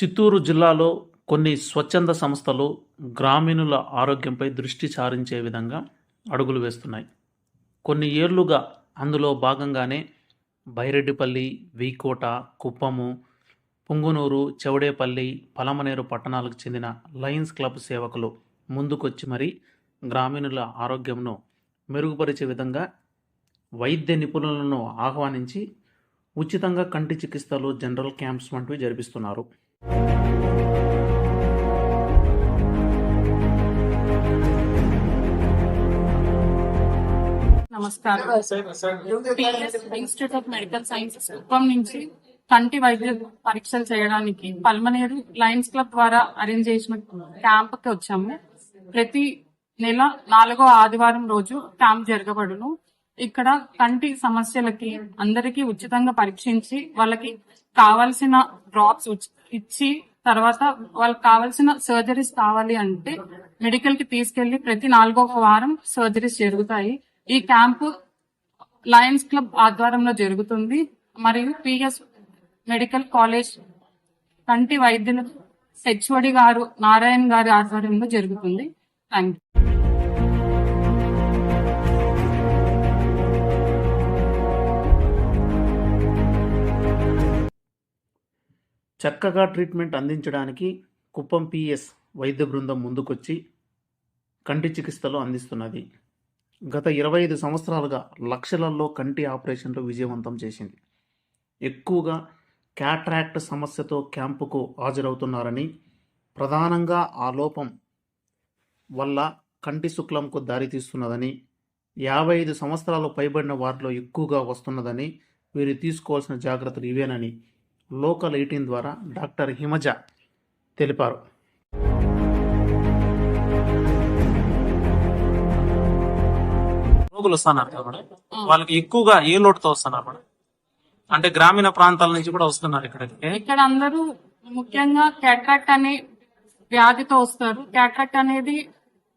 చిత్తూరు జిల్లాలో కొన్ని స్వచ్ఛంద సంస్థలు గ్రామీణుల ఆరోగ్యంపై దృష్టి సారించే విధంగా అడుగులు వేస్తున్నాయి. కొన్ని ఏళ్ళుగా అందులో భాగంగానే బైరెడ్డిపల్లి వీకోట కుప్పము పుంగునూరు చెవుడేపల్లి పలమనేరు పట్టణాలకు చెందిన లయన్స్ క్లబ్ సేవకులు ముందుకొచ్చి మరీ గ్రామీణుల ఆరోగ్యంను మెరుగుపరిచే విధంగా వైద్య నిపుణులను ఆహ్వానించి ఉచితంగా కంటి చికిత్సలు జనరల్ క్యాంప్స్ వంటివి జరిపిస్తున్నారు. నమస్కారం. Institute of medical sciences Kuppam నుంచి కంటి వైద్య పరీక్షలు చేయడానికి పల్మనేరు లయన్స్ క్లబ్ ద్వారా అరేంజ్ చేసిన క్యాంప్కి వచ్చాము. ప్రతి నెల నాలుగో ఆదివారం రోజు క్యాంప్ జరగబడును. ఇక్కడ కంటి సమస్యలకి అందరికీ ఉచితంగా పరీక్షించి వాళ్ళకి కావాల్సిన డ్రాప్స్ ఇచ్చి తర్వాత వాళ్ళకి కావాల్సిన సర్జరీస్ కావాలి అంటే మెడికల్కి తీసుకెళ్ళి ప్రతి నాలుగో వారం సర్జరీస్ జరుగుతాయి. ఈ క్యాంపు లయన్స్ క్లబ్ ఆధ్వర్యంలో జరుగుతుంది. మరియు పిఎస్ మెడికల్ కాలేజ్ కంటి వైద్యులు హెచ్ఓడి గారు నారాయణ గారి ఆధ్వర్యంలో జరుగుతుంది. థ్యాంక్ చక్కగా ట్రీట్మెంట్ అందించడానికి కుప్పం పిఎస్ వైద్య బృందం ముందుకొచ్చి కంటి చికిత్సలు అందిస్తున్నది. గత ఇరవై ఐదు సంవత్సరాలుగా లక్షలలో కంటి ఆపరేషన్లు విజయవంతం చేసింది. ఎక్కువగా క్యాట్రాక్ట్ సమస్యతో క్యాంపుకు హాజరవుతున్నారని ప్రధానంగా ఆ లోపం వల్ల కంటి శుక్లంకు దారితీస్తున్నదని యాభై ఐదు సంవత్సరాలు పైబడిన వారిలో ఎక్కువగా వస్తున్నదని వీరు తీసుకోవాల్సిన జాగ్రత్తలు ఇవేనని లోకల్ ఎయిటీన్ ద్వారా డాక్టర్ హిమజ తెలిపారు. రోగులు వస్తున్నారు కదా మేడం? వాళ్ళకి ఎక్కువగా ఏ లోటుతో వస్తున్నారు మేడం? అంటే గ్రామీణ ప్రాంతాల నుంచి కూడా వస్తున్నారు ఇక్కడికి. ఇక్కడ అందరూ ముఖ్యంగా క్యాట్రాక్ట్ అనే వ్యాధితో వస్తారు. క్యాట్రాక్ట్ అనేది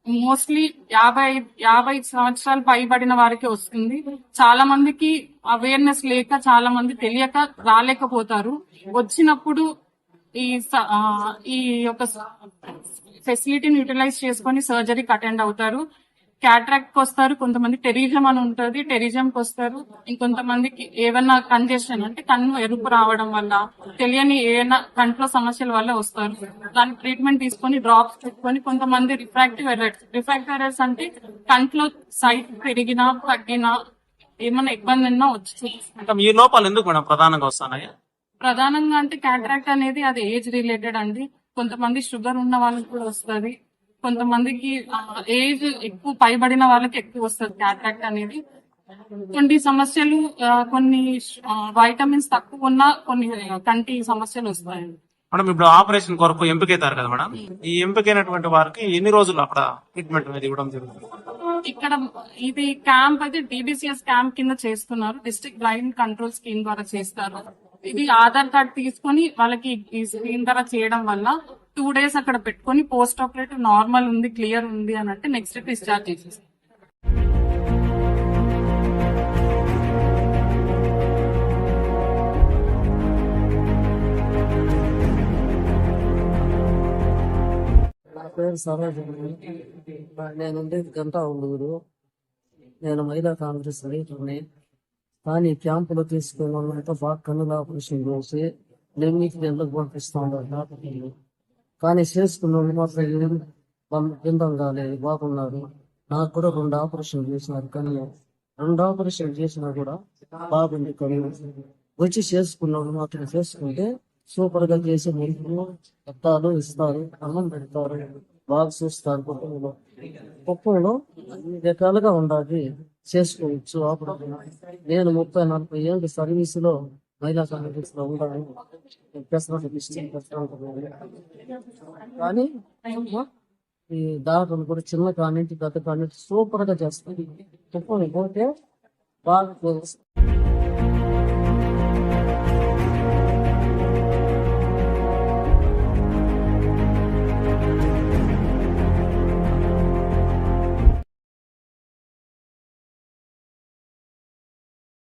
మోస్ట్లీ యాభై యాభై సంవత్సరాలు పైబడిన వారికి వస్తుంది. చాలా మందికి అవేర్నెస్ లేక చాలా మంది తెలియక రాలేకపోతారు. వచ్చినప్పుడు ఈ ఈ యొక్క ఫెసిలిటీని యూటిలైజ్ చేసుకొని సర్జరీకి అటెండ్ అవుతారు. క్యాట్రాక్ట్కి వస్తారు కొంతమంది టెరిజం అని ఉంటుంది టెరిజం కి వస్తారు. ఇంకొంతమందికి ఏమన్నా కంజెషన్ అంటే కన్ను ఎరుపు రావడం వల్ల తెలియని ఏమైనా కంట్లో సమస్యల వల్ల వస్తారు. దానికి ట్రీట్మెంట్ తీసుకొని డ్రాప్స్ పెట్టుకొని కొంతమంది రిఫ్రాక్టివ్ ఎర్రర్స్ రిఫ్రాక్టివ్ ఎర్రర్స్ అంటే కంట్లో సైట్ పెరిగినా తగ్గినా ఏమైనా ఇబ్బంది ఉన్నా వచ్చి. ఈ లోపాలు ఎందుకు మేడం ప్రధానంగా వస్తున్నాయి? ప్రధానంగా అంటే క్యాట్రాక్ట్ అనేది అది ఏజ్ రిలేటెడ్ అండి. కొంతమంది షుగర్ ఉన్న వాళ్ళకి కూడా వస్తుంది. కొంతమందికి ఏజ్ ఎక్కువ పైబడిన వాళ్ళకి ఎక్కువ వస్తుంది క్యాట్రాక్ట్ అనేది. కొన్ని సమస్యలు కొన్ని వైటమిన్స్ తక్కువ ఉన్న కొన్ని కంటి సమస్యలు వస్తాయి. మేడం ఇప్పుడు ఆపరేషన్ కొరకు ఎంపికైతారు కదా మేడం. ఈ ఎంపికైనటువంటి వారికి ఎన్ని రోజులు అక్కడ ట్రీట్మెంట్ అనేది ఇవ్వడం జరుగుతుంది? ఇక్కడ ఇది క్యాంప్ అయితే డిబిసిఎస్ క్యాంప్ కింద చేస్తున్నారు. డిస్ట్రిక్ట్ బ్లైండ్ కంట్రోల్ స్కీమ్ ద్వారా చేస్తారు. ఇది ఆధార్ కార్డ్ తీసుకొని వాళ్ళకి ఈ స్కీమ్ ద్వారా చేయడం వల్ల టూ డేస్ అక్కడ పెట్టుకొని పోస్ట్ ఆపరేటివ్ నార్మల్ ఉంది క్లియర్ ఉంది అని అంటే నెక్స్ట్ డిశ్చార్జ్ చేసేస్తాం. నా పేరు సరోజ్ నేను ఉండేది గంటా ఊరు. నేను మహిళా కాంగ్రెస్ రైతుని కానీ క్యాంపులో తీసుకున్న వాళ్ళంతా బాగా కన్నుల ఆపరేషన్ చేసి నెమ్మకి ఎందుకు పంపిస్తా ఉన్నారు కానీ చేసుకున్న వాళ్ళు మాత్రం ఏం కాలేదు బాగున్నారు. నాకు కూడా రెండు ఆపరేషన్ చేసినారు కానీ రెండు ఆపరేషన్ చేసినా కూడా బాగుంది కానీ వచ్చి చేసుకున్నాడు మాత్రం చేసుకుంటే సూపర్గా చేసి మురుకులు అత్తాలు ఇస్తారు అన్నం పెడతారు బాగా చూస్తారు కుటుంబంలో. కుప్పంలో అన్ని రకాలుగా ఉండాలి చేసుకోవచ్చు అప్పుడు నేను ముప్పై నలభై ఏళ్ళ సర్వీస్లో మహిళా సర్వీస్లో కానీ ఈ దాఖలు కూడా చిన్న కానింటి పెద్ద కానింటి సూపర్గా చేస్తుంది. తుఫాను పోతే బాగా